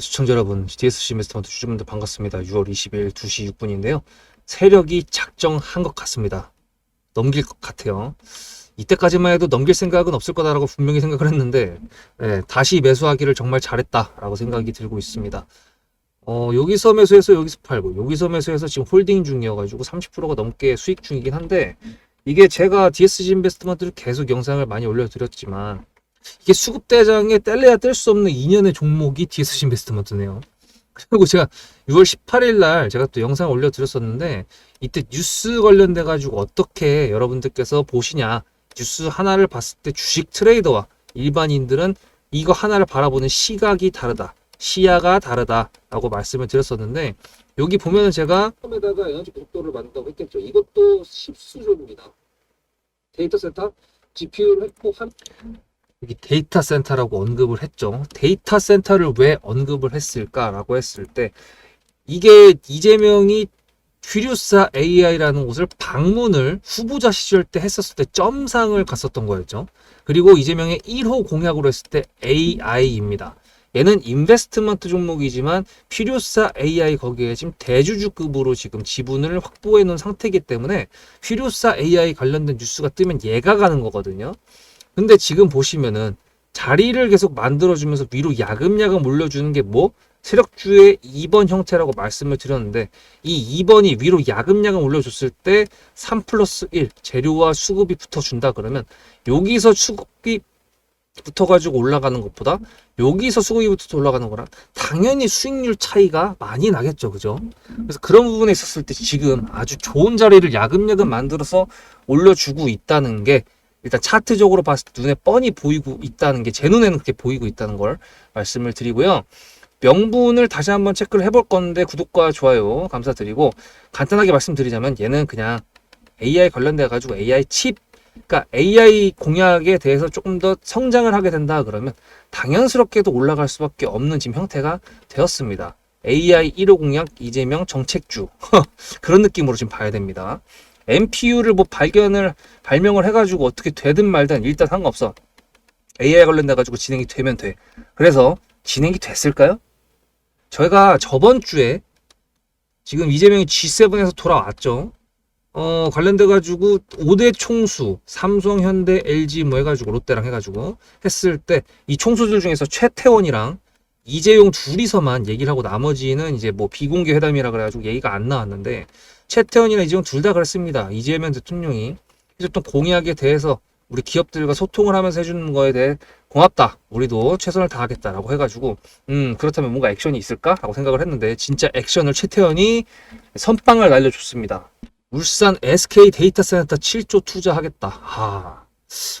시청자 여러분, DSC 인베스트먼트 주주분들 반갑습니다. 6월 20일 2시 6분인데요. 세력이 작정한 것 같습니다. 넘길 것 같아요. 이때까지만 해도 넘길 생각은 없을 거다라고 분명히 생각을 했는데, 예, 다시 매수하기를 정말 잘했다라고 생각이 들고 있습니다. 어, 여기서 매수해서 여기서 팔고, 여기서 매수해서 지금 홀딩 중이어가지고 30%가 넘게 수익 중이긴 한데, 이게 제가 DSG 인베스트먼트를 계속 영상을 많이 올려드렸지만, 이게 수급대장에 뗄래야 뗄 수 없는 인연의 종목이 DSC 인베스트먼트네요. 그리고 제가 6월 18일 날 제가 또 영상 올려드렸었는데 이때 뉴스 관련돼 가지고 어떻게 여러분들께서 보시냐. 뉴스 하나를 봤을 때 주식 트레이더와 일반인들은 이거 하나를 바라보는 시각이 다르다. 시야가 다르다라고 말씀을 드렸었는데 여기 보면은 제가 처음에다가 에너지 고속도로를 만든다고 했겠죠. 이것도 10수준입니다. 데이터 센터 GPU를 했고 한 여기 데이터 센터라고 언급을 했죠. 데이터 센터를 왜 언급을 했을까라고 했을 때 이게 이재명이 퓨리우사 AI라는 곳을 방문을 후보자 시절 때 했었을 때 점상을 갔었던 거였죠. 그리고 이재명의 1호 공약으로 했을 때 AI입니다. 얘는 인베스트먼트 종목이지만 퓨리우사 AI 거기에 지금 대주주급으로 지금 지분을 확보해 놓은 상태이기 때문에 퓨리우사 AI 관련된 뉴스가 뜨면 얘가 가는 거거든요. 근데 지금 보시면은 자리를 계속 만들어주면서 위로 야금야금 올려주는 게 뭐? 세력주의 2번 형태라고 말씀을 드렸는데 이 2번이 위로 야금야금 올려줬을 때 3 플러스 1 재료와 수급이 붙어준다 그러면 여기서 수급이 붙어가지고 올라가는 것보다 여기서 수급이 붙어서 올라가는 거랑 당연히 수익률 차이가 많이 나겠죠 그죠 그래서 그런 부분에 있었을 때 지금 아주 좋은 자리를 야금야금 만들어서 올려주고 있다는 게 일단 차트적으로 봤을 때 눈에 뻔히 보이고 있다는 게 제 눈에는 그렇게 보이고 있다는 걸 말씀을 드리고요. 명분을 다시 한번 체크를 해볼 건데 구독과 좋아요 감사드리고 간단하게 말씀드리자면 얘는 그냥 AI 관련돼 가지고 AI 칩 그러니까 AI 공약에 대해서 조금 더 성장을 하게 된다 그러면 당연스럽게도 올라갈 수밖에 없는 지금 형태가 되었습니다. AI 1호 공약 이재명 정책주 그런 느낌으로 지금 봐야 됩니다. MPU를 뭐 발견을 발명을 해가지고 어떻게 되든 말든 일단 상관없어. AI 관련돼 가지고 진행이 되면 돼. 그래서 진행이 됐을까요? 저희가 저번 주에 지금 이재명이 G7에서 돌아왔죠. 어, 관련돼 가지고 5대 총수, 삼성, 현대, LG 뭐 해가지고 롯데랑 해가지고 했을 때 이 총수들 중에서 최태원이랑 이재용 둘이서만 얘기를 하고 나머지는 이제 뭐 비공개 회담이라 그래가지고 얘기가 안 나왔는데 최태원이나 이재용 둘 다 그랬습니다. 이재명 대통령이 해줬던 공약에 대해서 우리 기업들과 소통을 하면서 해주는 거에 대해 고맙다. 우리도 최선을 다하겠다라고 해가지고 음 그렇다면 뭔가 액션이 있을까라고 생각을 했는데 진짜 액션을 최태원이 선빵을 날려줬습니다. 울산 SK 데이터 센터 7조 투자하겠다. 하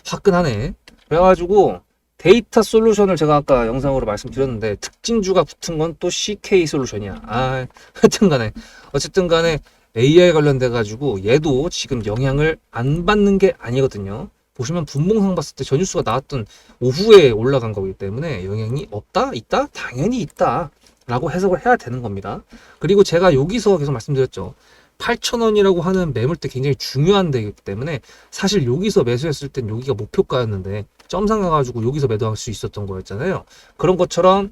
화끈하네. 그래가지고 데이터 솔루션을 제가 아까 영상으로 말씀드렸는데 특징주가 붙은 건 또 CK 솔루션이야. 아 하여튼 간에 어쨌든 간에 AI 관련돼 가지고 얘도 지금 영향을 안 받는 게 아니거든요. 보시면 분봉상 봤을 때 전유수가 나왔던 오후에 올라간 거기 때문에 영향이 없다? 있다? 당연히 있다. 라고 해석을 해야 되는 겁니다. 그리고 제가 여기서 계속 말씀드렸죠. 8,000원이라고 하는 매물대 굉장히 중요한 데이기 때문에 사실 여기서 매수했을 땐 여기가 목표가였는데 점상 가가지고 여기서 매도할 수 있었던 거였잖아요. 그런 것처럼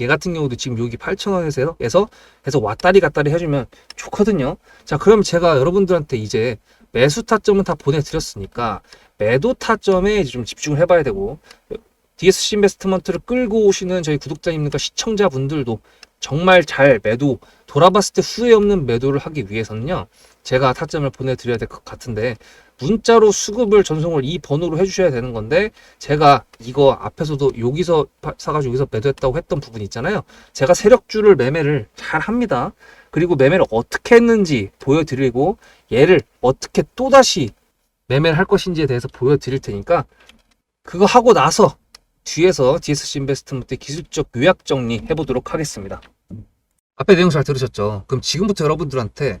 얘 같은 경우도 지금 여기 8,000원에서 해서 해서 왔다리 갔다리 해주면 좋거든요. 자, 그럼 제가 여러분들한테 이제 매수 타점은 다 보내드렸으니까 매도 타점에 이제 좀 집중을 해봐야 되고 DSC 인베스트먼트를 끌고 오시는 저희 구독자님들과 시청자분들도 정말 잘 매도 돌아봤을 때 후회 없는 매도를 하기 위해서는요. 제가 타점을 보내드려야 될 것 같은데 문자로 수급을 전송을 이 번호로 해주셔야 되는 건데 제가 이거 앞에서도 여기서 파- 사가지고 여기서 매도했다고 했던 부분 있잖아요. 제가 세력주를 매매를 잘 합니다. 그리고 매매를 어떻게 했는지 보여드리고 얘를 어떻게 또다시 매매를 할 것인지에 대해서 보여드릴 테니까 그거 하고 나서 뒤에서 DSC 인베스트먼트 기술적 요약 정리 해보도록 하겠습니다. 앞에 내용 잘 들으셨죠? 그럼 지금부터 여러분들한테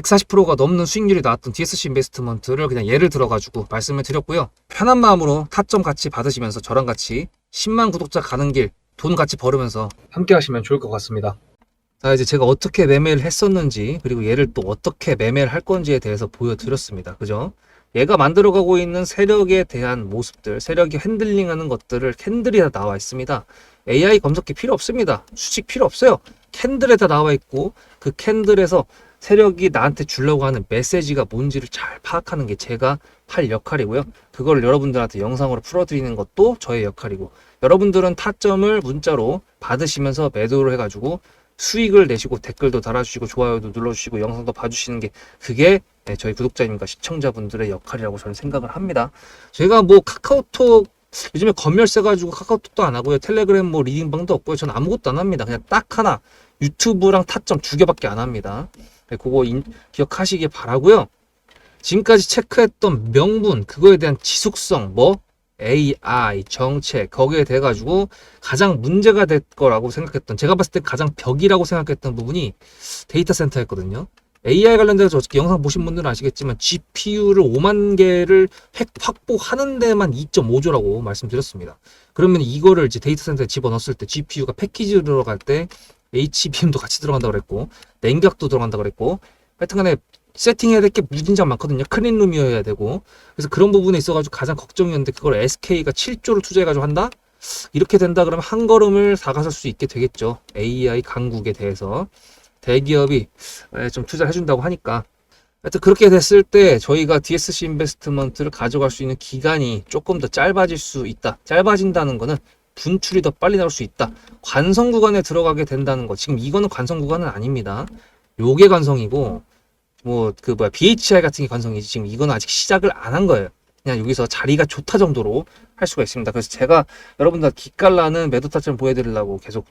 140%가 넘는 수익률이 나왔던 DSC 인베스트먼트를 그냥 예를 들어가지고 말씀을 드렸고요. 편한 마음으로 타점 같이 받으시면서 저랑 같이 10만 구독자 가는 길 돈 같이 벌으면서 함께 하시면 좋을 것 같습니다. 자, 이제 제가 어떻게 매매를 했었는지, 그리고 얘를 또 어떻게 매매를 할 건지에 대해서 보여드렸습니다. 그죠? 얘가 만들어가고 있는 세력에 대한 모습들, 세력이 핸들링하는 것들을 캔들이 다 나와 있습니다. AI 검색기 필요 없습니다. 수직 필요 없어요. 캔들에 다 나와 있고, 그 캔들에서 세력이 나한테 주려고 하는 메시지가 뭔지를 잘 파악하는 게 제가 할 역할이고요. 그걸 여러분들한테 영상으로 풀어드리는 것도 저의 역할이고, 여러분들은 타점을 문자로 받으시면서 매도를 해가지고 수익을 내시고 댓글도 달아주시고 좋아요도 눌러주시고 영상도 봐주시는 게 그게 네, 저희 구독자님과 시청자분들의 역할이라고 저는 생각을 합니다. 제가 뭐 카카오톡 요즘에 검열 세 가지고 카카오톡도 안 하고요. 텔레그램 뭐 리딩방도 없고요. 저는 아무것도 안 합니다. 그냥 딱 하나 유튜브랑 타점 두 개밖에 안 합니다. 네, 그거 인- 기억하시길 바라고요. 지금까지 체크했던 명분 그거에 대한 지속성 뭐 AI 정책 거기에 대해 가지고 가장 문제가 될 거라고 생각했던 제가 봤을 때 가장 벽이라고 생각했던 부분이 데이터 센터였거든요. AI 관련돼서 어저께 영상 보신 분들은 아시겠지만 GPU를 5만 개를 획 확보하는 데만 2.5조라고 말씀드렸습니다. 그러면 이거를 이제 데이터 센터에 집어넣었을 때 GPU가 패키지로 들어갈 때 HBM도 같이 들어간다고 그랬고 냉각도 들어간다고 그랬고 하여튼간에 세팅해야 될 게 무진장 많거든요. 클린룸이어야 되고 그래서 그런 부분에 있어가지고 가장 걱정이었는데 그걸 SK가 7조를 투자해가지고 한다? 이렇게 된다 그러면 한 걸음을 다가설 수 있게 되겠죠. AI 강국에 대해서 대기업이 에, 좀 투자를 해준다고 하니까 하여튼 그렇게 됐을 때 저희가 DSC 인베스트먼트를 가져갈 수 있는 기간이 조금 더 짧아질 수 있다. 짧아진다는 거는 분출이 더 빨리 나올 수 있다. 관성 구간에 들어가게 된다는 거. 지금 이거는 관성 구간은 아닙니다. 요게 관성이고 뭐 그 뭐야 BHI 같은 게 관성이지 지금 이건 아직 시작을 안 한 거예요. 그냥 여기서 자리가 좋다 정도로 할 수가 있습니다. 그래서 제가 여러분들 기깔나는 매도 타점 보여드리려고 계속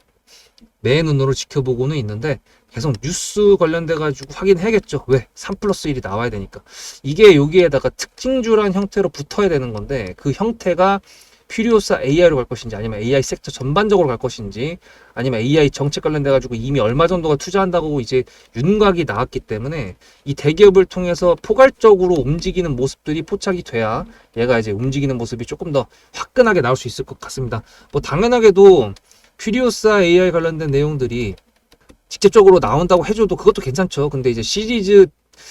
내 눈으로 지켜보고는 있는데 계속 뉴스 관련돼 가지고 확인해야겠죠. 왜? 3 플러스 1이 나와야 되니까. 이게 여기에다가 특징주란 형태로 붙어야 되는 건데 그 형태가 퓨리오사 AI로 갈 것인지 아니면 AI 섹터 전반적으로 갈 것인지 아니면 AI 정책 관련돼 가지고 이미 얼마 정도가 투자한다고 이제 윤곽이 나왔기 때문에 이 대기업을 통해서 포괄적으로 움직이는 모습들이 포착이 돼야 얘가 이제 움직이는 모습이 조금 더 화끈하게 나올 수 있을 것 같습니다. 뭐 당연하게도 퓨리오사 AI 관련된 내용들이 직접적으로 나온다고 해줘도 그것도 괜찮죠. 근데 이제 시리즈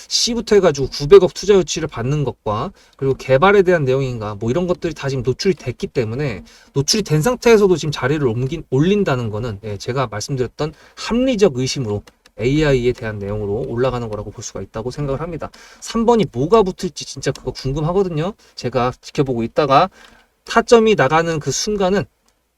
C부터 해가지고 900억 투자 유치를 받는 것과 그리고 개발에 대한 내용인가 뭐 이런 것들이 다 지금 노출이 됐기 때문에 노출이 된 상태에서도 지금 자리를 옮긴, 올린다는 거는 예, 제가 말씀드렸던 합리적 의심으로 AI에 대한 내용으로 올라가는 거라고 볼 수가 있다고 생각을 합니다. 3번이 뭐가 붙을지 진짜 그거 궁금하거든요. 제가 지켜보고 있다가 타점이 나가는 그 순간은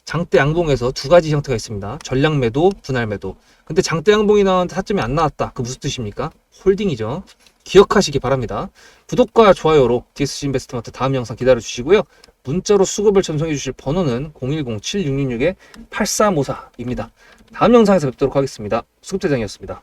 장대 양봉에서 두 가지 형태가 있습니다. 전량 매도, 분할 매도. 근데 장대 양봉이 나왔는데 타점이 안 나왔다. 그 무슨 뜻입니까? 홀딩이죠. 기억하시기 바랍니다. 구독과 좋아요로 DSC 인베스트먼트 다음 영상 기다려 주시고요. 문자로 수급을 전송해 주실 번호는 010-7666-8354입니다. 다음 영상에서 뵙도록 하겠습니다. 수급대장이었습니다.